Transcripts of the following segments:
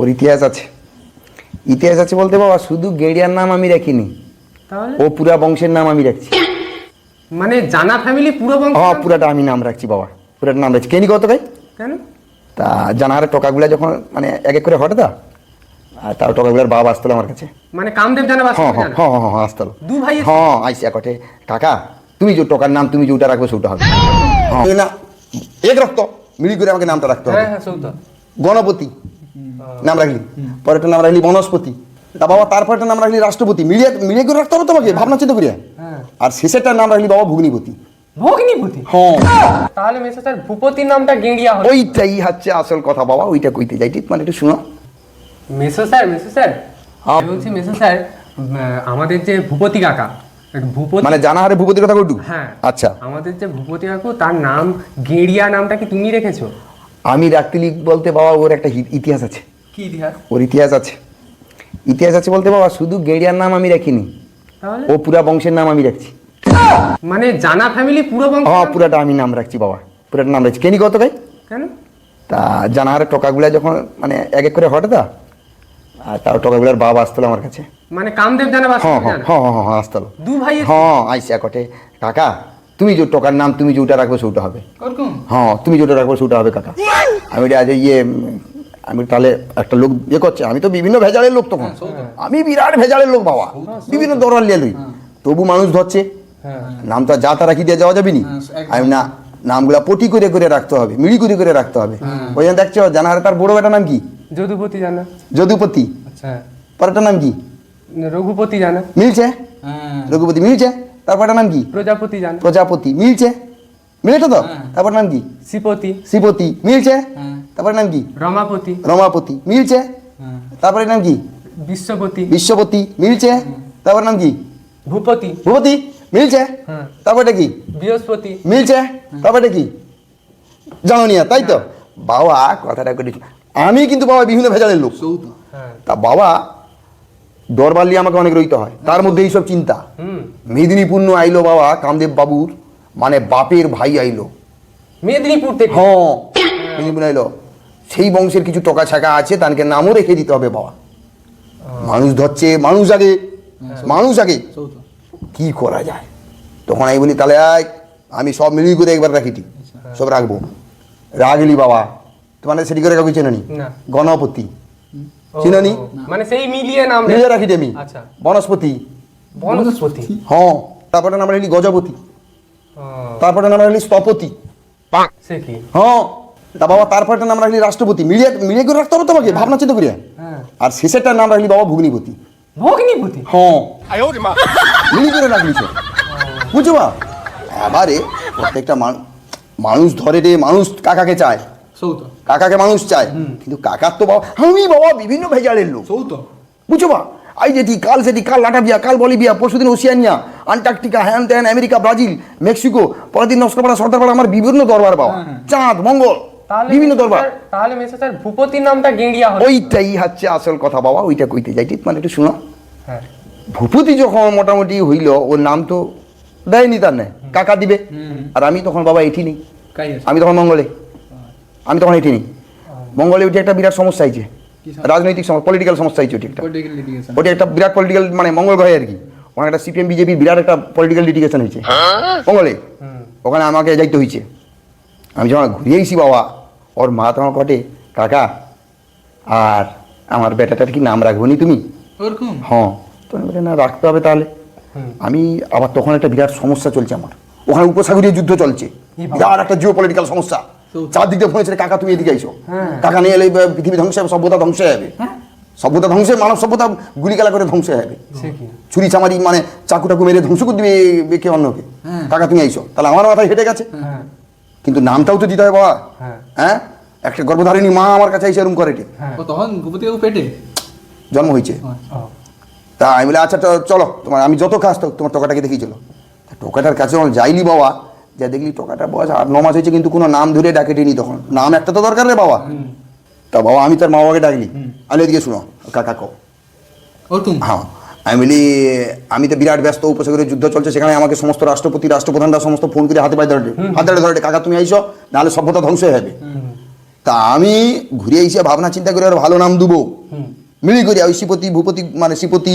ওর ইতিহাস আছে। ইতিহাস আছে বলতে বাবা শুধু গেড়িয়ার নাম আমি রাখিনি। তাহলে? ও পুরা বংশের নাম আমি রাখছি। মানে জানা ফ্যামিলি পুরো বংশ হ্যাঁ পুরাটা আমি নাম রাখছি বাবা। পুরাটা নাম রাখছি। কেনি কত ভাই? কেন? তা জানার টকাগুলা যখন মানে এক এক করে হটে তা আর তার টকাগুলার বাবা আসতো আমার কাছে। মানে কামদেব জানা বাস হ্যাঁ হ্যাঁ হ্যাঁ হ্যাঁ হ্যাঁ আসতো। দু ভাই হ্যাঁ আইসি একটে। কাকা তুমি যে টাকার নাম তুমি যেটা রাখবে সেটা হবে। হ্যাঁ। না এক রক্ত মিলি করে আমাকে নামটা রাখতে হবে। হ্যাঁ হ্যাঁ সৌদ গণপতি। নাম রাখলি? পরেরটা নাম রাখলি বনস্পতি। তা বাবা তারপরটা নাম রাখলি রাষ্ট্রপতি। মিলিয়ে মিলিয়ে করে রাখতে হবে তোমাকে ভাবনা চিন্তা করিয়া। হ্যাঁ। আর শেষেরটার নাম রাখলি বাবা ভুগনিপতি। ভগ্নিপতি? হ্যাঁ। তাহলে মেসো স্যার ভূপতির নামটা গেঁড়িয়া হলো। ওইটাই হচ্ছে আসল কথা বাবা ওইটা কইতে যাই। ঠিক মানে একটু শুনো। মেসো স্যার মেসো স্যার হ্যাঁ। আমি বলছি মেসো স্যার আমাদের যে ভূপতি কাকা ভূপতি মানে জানা হারে ভূপতির কথা কইটু? হ্যাঁ। আচ্ছা। আমাদের যে ভূপতি কাকু তার নাম গেঁড়িয়া নামটা কি তুমি রেখেছো? আমি রাখতিলি বলতে বাবা ওর একটা ইতিহাস আছে। কি ইতিহাস? ওর ইতিহাস আছে। ইতিহাস আছে বলতে বাবা শুধু গেড়িয়ার নাম আমি রাখিনি। ও পুরা বংশের নাম আমি রাখছি। মানে জানা ফ্যামিলি পুরো বংশ হ্যাঁ পুরাটা আমি নাম রাখছি বাবা। পুরাটা নাম রাখছি। কেনি কত ভাই? কেন? তা জানার টকাগুলা যখন মানে এক এক করে হটে তা? আর তার টকাগুলার বাবা আসতো আমার কাছে। মানে কামদেব জানা বাস হ্যাঁ হ্যাঁ হ্যাঁ হ্যাঁ হ্যাঁ আসতো দু ভাই হ্যাঁ আইসি একটে। কাকা তুমি যে টাকার নাম তুমি যেটা রাখবে সেটা হবে। হ্যাঁ তুমি যেটা রাখবে সেটা হবে কাকা। আমি আজ ইয়ে আমি তাহলে একটা লোক ইয়ে করছে। আমি তো বিভিন্ন ভেজালের লোক তখন। আমি বিরাট ভেজালের লোক বাবা। বিভিন্ন দরাল লিয়ে লই তবু মানুষ ধরছে। হ্যাঁ নামটা যা তারা কি দিয়ে যাওয়া যাবে নি? আমি না নামগুলা পটি করে করে রাখতে হবে মিড়ি করে করে রাখতে হবে। ওই জন্য দেখছ জানার তার বড় বেটার নাম কি? যদুপতি জানা। যদুপতি। আচ্ছা। পরেরটার নাম কি? রঘুপতি জানা। মিলছে? রঘুপতি মিলছে? তারপরটার নাম কি? প্রজাপতি জানা। প্রজাপতি। মিলছে? মিলেছে তো? তারপর নাম কি? শ্রীপতি। শ্রীপতি। মিলছে? তারপরে নাম কি? রমাপতি। রমাপতি। মিলছে? তারপরে নাম কি? বিশ্বপতি। বিশ্বপতি। মিলছে? তারপর নাম কি? ভূপতি। ভূপতি। মিলছে? হ্যাঁ। তারপরটা কি? বৃহস্পতি। মিলছে? তারপরটা কি? জানোনিয়া তাই তো? বাবা কথাটা করে আমি কিন্তু বাবা বিভিন্ন ভেজালের লোক। হ্যাঁ। তা বাবা দরবার নিয়ে আমাকে অনেক রইতে হয়। তার মধ্যে এইসব চিন্তা। হুম। মেদিনীপূর্ণ আইলো বাবা কামদেব বাবুর মানে বাপের ভাই আইলো। মেদিনীপুর থেকে? হ্যাঁ মেদিনীপুর আইলো। সেই বংশের কিছু টকা ছাকা আছে তাকে নামও রেখে দিতে হবে বাবা। মানুষ ধরছে মানুষ আগে মানুষ আগে। কি করা যায়? তখন আমি বলি তাহলে আমি সব মিলিয়ে করে একবার রাখিটি সব রাখব। রাগলি বাবা তোমার সেটি করে কাউকে চেনি গণপতি। চিননি? মানে সেই মিলিয়ে নাম মিলিয়ে রাখিটি আমি। আচ্ছা। বনস্পতি। বনস্পতি? হ্যাঁ তারপরে নাম রাখলি গজপতি। তারপরে নাম রাখলি স্থপতি। সে কি? হ্যাঁ তা বাবা তারপরটা নাম রাখলি রাষ্ট্রপতি। মিলিয়ে মিলিয়ে করে রাখতে হবে তোমাকে ভাবনা চিন্তা করিয়া। হ্যাঁ। আর শেষেরটার নাম রাখলি বাবা ভুগ্নিপতি। ভগ্নিপতি? হ্যাঁ। মিলি করে রাখলি সে। বুঝছ বা এবারে প্রত্যেকটা মানুষ ধরে রে মানুষ কাকাকে চায়। কাকাকে মানুষ চায় কিন্তু কাকার তো বাবা আমি বাবা বিভিন্ন ভেজালের লোক। সৌত। বুঝছ বা? আই যেটি কাল সেটি কাল লাটাভিয়া কাল বলিভিয়া পরশুদিন ওসিয়ানিয়া আন্টার্কটিকা হ্যান ত্যান আমেরিকা ব্রাজিল মেক্সিকো পরের দিন নস্করপাড়া সর্দারপাড়া আমার বিভিন্ন দরবার বাবা। চাঁদ মঙ্গল বিভিন্ন দরবার। তাহলে মেসো স্যার ভূপতির নামটা গেঁড়িয়া ওইটাই হচ্ছে আসল কথা বাবা ওইটা কইতে যাই। ঠিক মানে একটু শোনো। হ্যাঁ। ভূপতি যখন মোটামুটি হইল ওর নাম তো দেয়নি তার নেই কাকা দিবে। আর আমি তখন বাবা এটি নেই। আমি তখন মঙ্গলে। আমি তখন এটি নিই মঙ্গলে ওইটা একটা বিরাট সমস্যা হয়েছে। কি সমস্যা? রাজনৈতিক পলিটিক্যাল সমস্যা হয়েছে ওটি একটা। ওটি একটা বিরাট পলিটিক্যাল মানে মঙ্গল গ্রহে আর কি। ওখানে একটা সিপিএম বিজেপির বিরাট একটা পলিটিক্যাল লিটিগেশন হয়েছে। মঙ্গলে? ওখানে আমাকে যাইতে হয়েছে। আমি যখন ঘুরে এসি বাবা ওর মা তখন কটে কাকা আর আমার বেটাটার কি নাম রাখব নি তুমি? হ্যাঁ। তো আমি বলি, না রাখতে হবে তাহলে। আমি আবার তখন একটা বিরাট সমস্যা চলছে আমার। ওখানে উপসাগরীয় যুদ্ধ চলছে। বিরাট একটা জিও পলিটিক্যাল সমস্যা। চারদিক দিয়ে ফোন কাকা তুমি এদিকে আইসো। কাকা নিয়ে এলে পৃথিবী ধ্বংস হবে সভ্যতা ধ্বংস হয়ে যাবে। সভ্যতা ধ্বংসে মানব সভ্যতা গুলিকালা করে ধ্বংস হয়ে যাবে। ছুরি চামারি মানে চাকু টাকু মেরে ধ্বংস করে দিবে কে অন্যকে। কাকা তুমি আইসো। তাহলে আমার মাথায় হেঁটে গেছে। হ্যাঁ। কিন্তু নামটাও তো দিতে হবে বাবা। হ্যাঁ। হ্যাঁ? একটা গর্ভধারিণী মা আমার কাছে এসে এরকম করে। হ্যাঁ। তখন পেটে? জন্ম হয়েছে। তা আমি বলে আচ্ছা তো চলো তোমার আমি যত কাজ তো তোমার টোকাটাকে দেখি চলো। টোকাটার কাছে যখন যাইলি বাবা। যা দেখলি টোকাটার বয়স আট ন মাস হয়েছে কিন্তু কোনো নাম ধরে ডাকেটিনি তখন। নাম একটা তো দরকার রে বাবা। তা বাবা আমি তার মা বাবাকে ডাকলি আমি এদিকে শুনো কাকা ওরকম হ্যাঁ। আমি বলি আমি তো বিরাট ব্যস্ত উপসাগরের যুদ্ধ চলছে সেখানে আমাকে সমস্ত রাষ্ট্রপতি রাষ্ট্রপ্রধানরা সমস্ত ফোন করে হাতে পায়ে ধরে হাতে ধরে ধরে কাকা তুমি আইসো নাহলে সভ্যতা ধ্বংস হয়ে যাবে। তা আমি ঘুরে এসে ভাবনা চিন্তা করে আর ভালো নাম দেবো। মিলি করি ওই শ্রীপতি ভূপতি মানে শ্রীপতি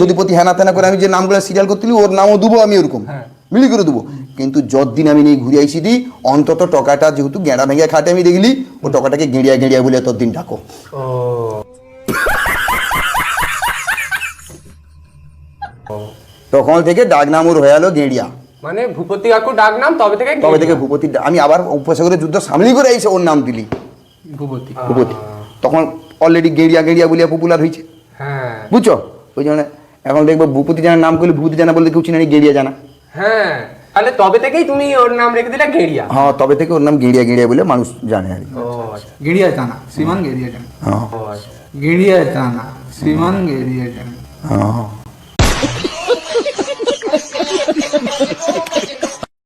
যদুপতি। হেনা তেনা করে আমি যে নামগুলো সিরিয়াল করতেলি ওর নামও দেবো আমি ওরকম। হ্যাঁ। মিলি করে দেবো। কিন্তু যতদিন আমি নেই ঘুরে আইসি দিই অন্তত টকাটা যেহেতু গেঁড়া ভেঙে খাটে আমি দেখলি ও টকাটাকে গেঁড়িয়া গেঁড়িয়া বলে ততদিন ডাকো। তখন থেকে ডাক নাম ওর হয়ে গেলো গেঁড়িয়া। মানে ভূপতি কাকু ডাক নাম তবে থেকে তবে থেকে ভূপতি আমি আবার উপসাগরের যুদ্ধ সামলি করে আইসে ওর নাম দিলি। ভূপতি। ভূপতি। তখন অলরেডি গেঁড়িয়া গেঁড়িয়া বলিয়া পপুলার হয়েছে হ্যাঁ। বুঝছ? ওই জন্য এখন দেখব ভূপতি জানার নাম করলে ভূপতি জানা বলতে কেউ চিনে গেঁড়িয়া জানা। হ্যাঁ তাহলে তবে থেকেই তুমি ওর নাম রেখে দিলে গেরিয়া হ্যাঁ তবে থেকে ওর নাম গেঁড়িয়া গেঁড়িয়া বলে মানুষ জানে আর কি। ও আচ্ছা। গেড়িয়া টানা শ্রীমান গেড়িয়া টানা। হ্যাঁ ও আচ্ছা। গেড়িয়া টানা শ্রীমান গেড়িয়া টানা। হ্যাঁ।